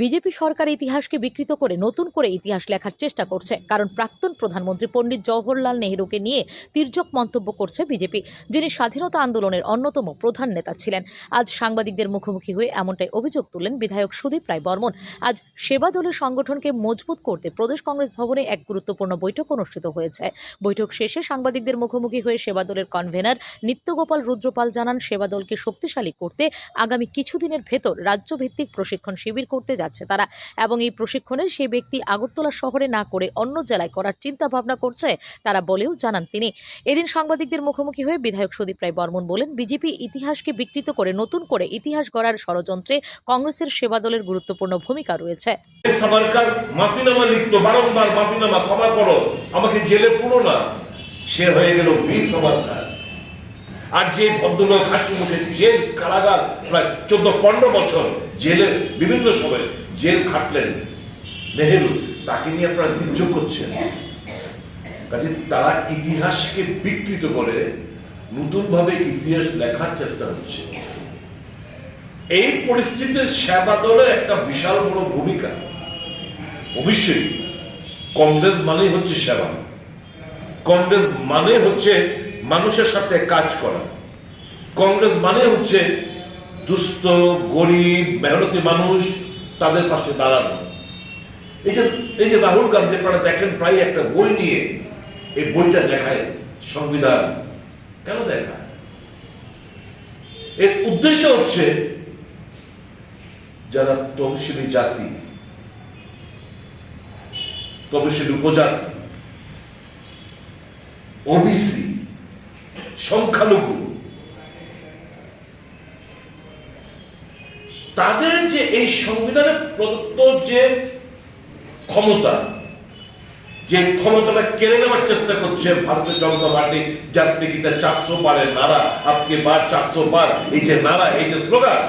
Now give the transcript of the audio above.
BJP সরকার ইতিহাসকে বিকৃত করে নতুন করে ইতিহাস লেখার চেষ্টা করছে, কারণ প্রাক্তন প্রধানমন্ত্রী পণ্ডিত জওহরলাল নেহরুকে নিয়ে তির্যক মন্তব্য করছে বিজেপি, যিনি স্বাধীনতা আন্দোলনের অন্যতম প্রধান নেতা ছিলেন। আজ সাংবাদিকদের মুখোমুখি হয়ে এমনটাই অভিযোগ তুললেন বিধায়ক সুদীপ রায় বর্মন। আজ সেবা দলের সংগঠনকে মজবুত করতে প্রদেশ কংগ্রেস ভবনে এক গুরুত্বপূর্ণ বৈঠক অনুষ্ঠিত হয়েছে। বৈঠক শেষে সাংবাদিকদের মুখোমুখি হয়ে সেবা দলের কনভেনার নিত্যগোপাল রুদ্রপাল জানান, সেবা দলকে শক্তিশালী করতে আগামী কিছুদিনের ভেতর রাজ্যভিত্তিক প্রশিক্ষণ শিবির করতে যাচ্ছে। তারা। এবং এই প্রশিক্ষণে সেই ব্যক্তি আগরতলা শহরে না করে অন্য জেলায় করার চিন্তা ভাবনা করছে তারা বলেও জানান তিনি। এদিন সাংবাদিকদের মুখোমুখি হয়ে বিধায়ক সুদীপ রায় বর্মন বলেন, বিজেপি ইতিহাসকে বিকৃত করে নতুন করে ইতিহাস গড়ার ষড়যন্ত্রে কংগ্রেসের সেবা দলের গুরুত্বপূর্ণ ভূমিকা রয়েছে। আমাকে জেলে পুরো না। সে হয়ে গেল বীর সাবারকার। আর যে ভদ্রলোক হাসি মুখে জেল কারাগার, প্রায় চোদ্দ পনেরো বছর জেলে, বিভিন্ন সময় জেল খাটলেন নেহেরু, তাকে নিয়ে আপনারা তীর্য করছেন। কাজে তারা ইতিহাসকে বিকৃত করে নতুন ভাবে ইতিহাস লেখার চেষ্টা হচ্ছে। এই পরিস্থিতিতে সেবা দলের একটা বিশাল বড় ভূমিকা। অবশ্যই, কংগ্রেস মানেই হচ্ছে সেবা। কংগ্রেস মানে হচ্ছে মানুষের সাথে কাজ করা। কংগ্রেস মানে হচ্ছে দুস্থ, গরিব, মেহনতি মানুষ তাদের পাশে দাঁড়ানো। এই যে এই যে রাহুল গান্ধী আপনারা দেখেন প্রায় একটা বই নিয়ে এই বইটা দেখায়, সংবিধান। কেন দেখায়? এর উদ্দেশ্য হচ্ছে যারা তহসিলি জাতি, তহসিলি উপজাতি, ওবিসি সংখ্যালঘু। তাদের যে এই সংবিধানে প্রদত্ত যে ক্ষমতা, যে ক্ষমতাটা কেড়ে নেওয়ার চেষ্টা করছে ভারতীয় জনতা পার্টি যাত্রী গীতা চারশো বারের নারা, আপনি বার চারশো বার এই যে নারা, এই যে স্লোগান